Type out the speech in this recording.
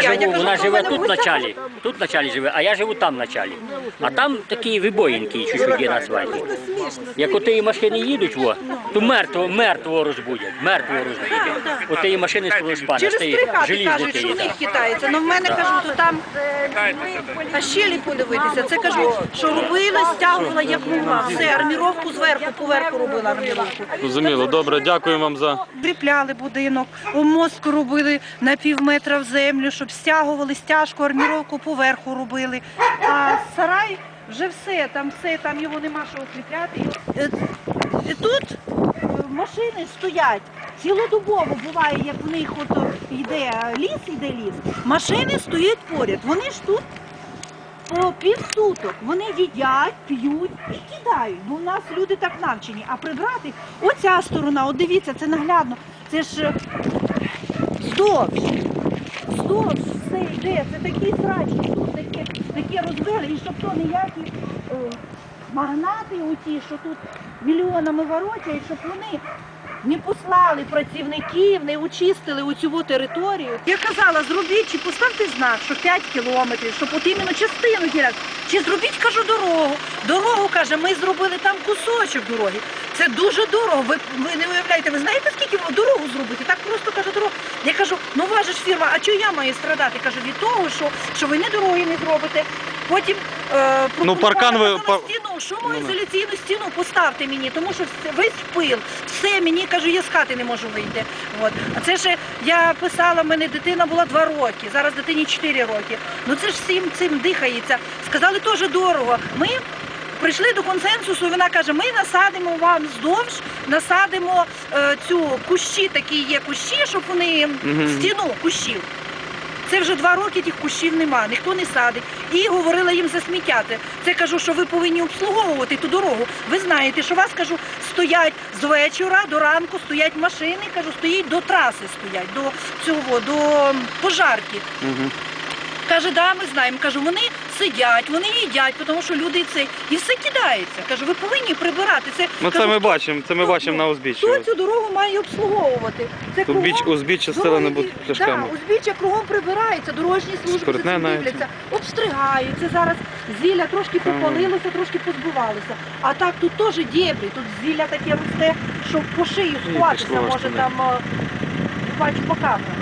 Я Я живу, кажу, вона живе тут в началі, тут в началі живе, а я живу там в началі. А там такі вибоїнки чуть-чуть є на. Як от машини їдуть, во, то мертвого, мертвого розбудять, мертвого розбудять. От ті машини з того шпана, Через три хати кажуть, що в них хитається. Ну в мене кажу, то там а щелі подивитися. Це кажу, що робила, стягувала як могла. Все, арміровку зверху, поверху робила арміровку. Зрозуміло, добре, дякую вам за. Кріпляли будинок, мостку робили на пів метра в землю, щоб стягували стяжку, арміровку поверху робили. А сарай вже все, там все, там його нема що укріпляти. Е, е, Тут е, машини стоять. Цілодобово буває, як в них от йде ліс, йде ліс. Машини стоять поряд. Вони ж тут по півсуток. Вони їдять, п'ють і кидають. Бо в нас люди так навчені. А прибрати оця сторона, от дивіться, це наглядно. Це ж е, здовж. Здовж все йде. Це такі срачки, тут таке, таке розбили. І щоб то ніякі е, магнати оті, що тут мільйонами ворочають, щоб вони не послали працівників, не очистили оцю територію. Я казала, зробіть чи поставте знак, що 5 кілометрів, щоб от іменно частину ділянки. Чи зробіть, кажу, дорогу. Дорогу, каже, ми зробили там кусочок дороги. Це дуже дорого. Ви, ви не уявляєте, ви знаєте, скільки дорогу зробити? Так просто каже дорогу. Я кажу, ну ваша ж фірма, а чого я маю страдати? Каже, від того, що, що ви не дороги не зробите. Потім е, Ну, паркан ви- стіну, що Ну, ну. стіну поставте мені, тому що весь пил, все мені кажу, я з хати не можу вийти. От. А це ж я писала, в мене дитина була два роки, зараз дитині 4 роки. Ну це ж всім цим дихається. Сказали, теж дорого. Ми прийшли до консенсусу, і вона каже, ми насадимо вам здовж, насадимо е, цю кущі, такі є кущі, щоб вони Мгм. стіну кущів. Це вже два роки тих кущів нема, ніхто не садить. І говорила їм засмітяти. Це кажу, що ви повинні обслуговувати ту дорогу. Ви знаєте, що вас кажу, стоять з вечора до ранку, стоять машини, кажу, стоять до траси, стоять, до цього, до пожарки. Угу. Каже, да, ми знаємо. Кажу, вони сидять, вони їдять, тому що люди це і все кидається. Кажу, ви повинні прибирати. Це Ну це кажу, ми бачимо, це ми хто- бачимо на узбіччі. Хто цю дорогу має обслуговувати? Це Тут біч, узбіччя стелене Дороги, будуть пляшками. Да, узбіччя кругом прибирається, дорожні служби цим дивляться, обстригають. Це зараз зілля трошки попалилося, трошки позбувалося. А так тут теж дєбрі, тут зілля таке росте, що по пішло аж може там, е, бачу по камерам.